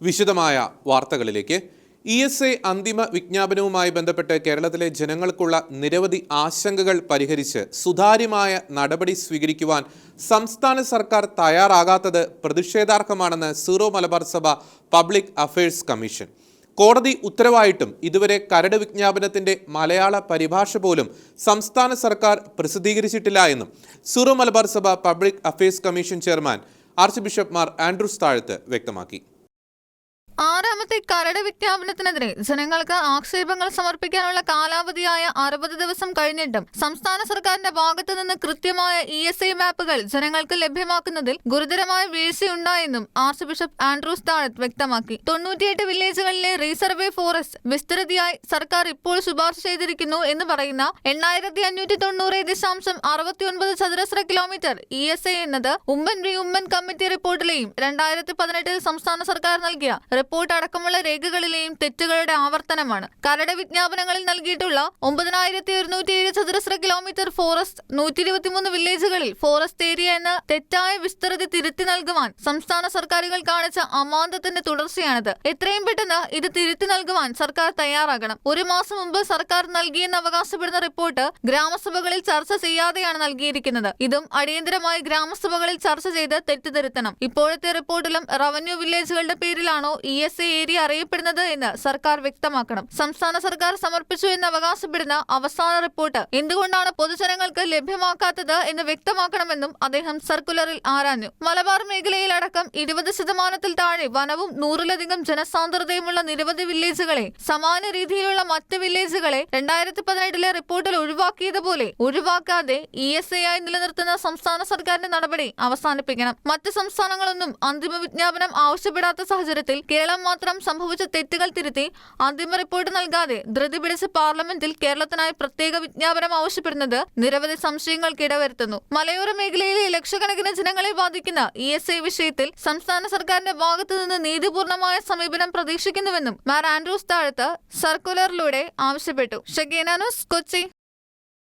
വിശദമായ വാർത്തകളിലേക്ക്. E S A അന്തിമ വിജ്ഞാപനവുമായി ബന്ധപ്പെട്ട് കേരളത്തിലെ ജനങ്ങൾക്കുള്ള നിരവധി ആശങ്കകൾ പരിഹരിച്ച് സുതാര്യമായ നടപടി സ്വീകരിക്കുവാൻ സംസ്ഥാന സർക്കാർ തയ്യാറാകാത്തത് പ്രതിഷേധാർഹമാണെന്ന് സീറോ മലബാർ സഭ പബ്ലിക് അഫയേഴ്സ് കമ്മീഷൻ. കോടതി ഉത്തരവായിട്ടും ഇതുവരെ കരട് വിജ്ഞാപനത്തിന്റെ മലയാള പരിഭാഷ പോലും സംസ്ഥാന സർക്കാർ പ്രസിദ്ധീകരിച്ചിട്ടില്ല എന്നും സീറോ മലബാർ സഭ public affairs commission chairman archbishop Mar Andrews Thazhath വ്യക്തമാക്കി. ആറാമത്തെ കരട് വിജ്ഞാപനത്തിനെതിരെ ജനങ്ങൾക്ക് ആക്ഷേപങ്ങൾ സമർപ്പിക്കാനുള്ള കാലാവധിയായ അറുപത് ദിവസം കഴിഞ്ഞിട്ടും സംസ്ഥാന സർക്കാരിന്റെ ഭാഗത്തു നിന്ന് കൃത്യമായ ഇ എസ് ഐ മാപ്പുകൾ ജനങ്ങൾക്ക് ലഭ്യമാക്കുന്നതിൽ ഗുരുതരമായ വീഴ്ചയുണ്ടായെന്നും ആർച്ച് ബിഷപ്പ് ആൻഡ്രൂസ് താഴത്ത് വ്യക്തമാക്കി. തൊണ്ണൂറ്റിയെട്ട് വില്ലേജുകളിലെ റീസർവേ ഫോറസ്റ്റ് വിസ്തൃതിയായി സർക്കാർ ഇപ്പോൾ ശുപാർശ ചെയ്തിരിക്കുന്നു എന്ന് പറയുന്ന എണ്ണായിരത്തി അഞ്ഞൂറ്റി തൊണ്ണൂറ് ദശാംശം അറുപത്തിയൊൻപത് ചതുരശ്ര കിലോമീറ്റർ ഇ എസ് ഐ എന്നത് ഉമ്മൻ വി ഉമ്മൻ കമ്മിറ്റി റിപ്പോർട്ടിലെയും രണ്ടായിരത്തി പതിനെട്ടിൽ സംസ്ഥാന സർക്കാർ നൽകിയ റിപ്പോർട്ട് അടക്കമുള്ള രേഖകളിലെയും തെറ്റുകളുടെ ആവർത്തനമാണ്. കരട് വിജ്ഞാപനങ്ങളിൽ നൽകിയിട്ടുള്ള ഒമ്പതിനായിരത്തി ഒരുന്നൂറ്റി ഏഴ് ചതുരശ്ര കിലോമീറ്റർ ഫോറസ്റ്റ് നൂറ്റി ഇരുപത്തിമൂന്ന് വില്ലേജുകളിൽ ഫോറസ്റ്റ് ഏരിയ എന്ന തെറ്റായ വിസ്തൃതി തിരുത്തി നൽകുവാൻ സംസ്ഥാന സർക്കാരുകൾ കാണിച്ച അമാന്തത്തിന്റെ തുടർച്ചയാണിത്. എത്രയും പെട്ടെന്ന് ഇത് തിരുത്തി നൽകുവാൻ സർക്കാർ തയ്യാറാകണം. ഒരു മാസം മുമ്പ് സർക്കാർ നൽകിയെന്ന് അവകാശപ്പെടുന്ന റിപ്പോർട്ട് ഗ്രാമസഭകളിൽ ചർച്ച ചെയ്യാതെയാണ് നൽകിയിരിക്കുന്നത്. ഇതും അടിയന്തരമായി ഗ്രാമസഭകളിൽ ചർച്ച ചെയ്ത് തെറ്റിദ്ധരുത്തണം. ഇപ്പോഴത്തെ റിപ്പോർട്ടിലും റവന്യൂ വില്ലേജുകളുടെ പേരിലാണോ ഇ എസ് എ ഏരിയ അറിയപ്പെടുന്നത് എന്ന് സർക്കാർ വ്യക്തമാക്കണം. സംസ്ഥാന സർക്കാർ സമർപ്പിച്ചു എന്ന് അവകാശപ്പെടുന്ന അവസാന റിപ്പോർട്ട്. എന്തുകൊണ്ടാണ് പൊതുജനങ്ങൾക്ക് ലഭ്യമാക്കാത്തത് എന്ന് വ്യക്തമാക്കണമെന്നും അദ്ദേഹം സർക്കുലറിൽ ആരാഞ്ഞു. മലബാർ മേഖലയിലടക്കം ഇരുപത് ശതമാനത്തിൽ താഴെ വനവും നൂറിലധികം ജനസാന്ദ്രതയുമുള്ള നിരവധി വില്ലേജുകളെ സമാന രീതിയിലുള്ള മറ്റ് വില്ലേജുകളെ രണ്ടായിരത്തി പതിനെട്ടിലെ റിപ്പോർട്ടിൽ ഒഴിവാക്കിയതുപോലെ ഒഴിവാക്കാതെ ഇ എസ് എ ആയി നിലനിർത്തുന്ന സംസ്ഥാന സർക്കാരിന്റെ നടപടി അവസാനിപ്പിക്കണം. മറ്റ് സംസ്ഥാനങ്ങളൊന്നും അന്തിമ വിജ്ഞാപനം ആവശ്യപ്പെടാത്ത സാഹചര്യത്തിൽ കേരളം മാത്രം സംഭവിച്ച തെറ്റുകൾ തിരുത്തി അന്തിമ റിപ്പോർട്ട് നൽകാതെ ധൃതി പിടിച്ച് പാർലമെന്റിൽ കേരളത്തിനായി പ്രത്യേക വിജ്ഞാപനം ആവശ്യപ്പെടുന്നത് നിരവധി സംശയങ്ങൾക്ക് ഇടവരുത്തുന്നു. മലയോര മേഖലയിലെ ലക്ഷക്കണക്കിന് ജനങ്ങളെ ബാധിക്കുന്ന ഇ എസ് ഐ വിഷയത്തിൽ സംസ്ഥാന സർക്കാരിന്റെ ഭാഗത്തു നിന്ന് നീതിപൂർണമായ സമീപനം പ്രതീക്ഷിക്കുന്നുവെന്നും മാർ ആൻഡ്രൂസ് താഴത്ത് സർക്കുലറിലൂടെ ആവശ്യപ്പെട്ടു. ഷഗേന ന്യൂസ് കൊച്ചി.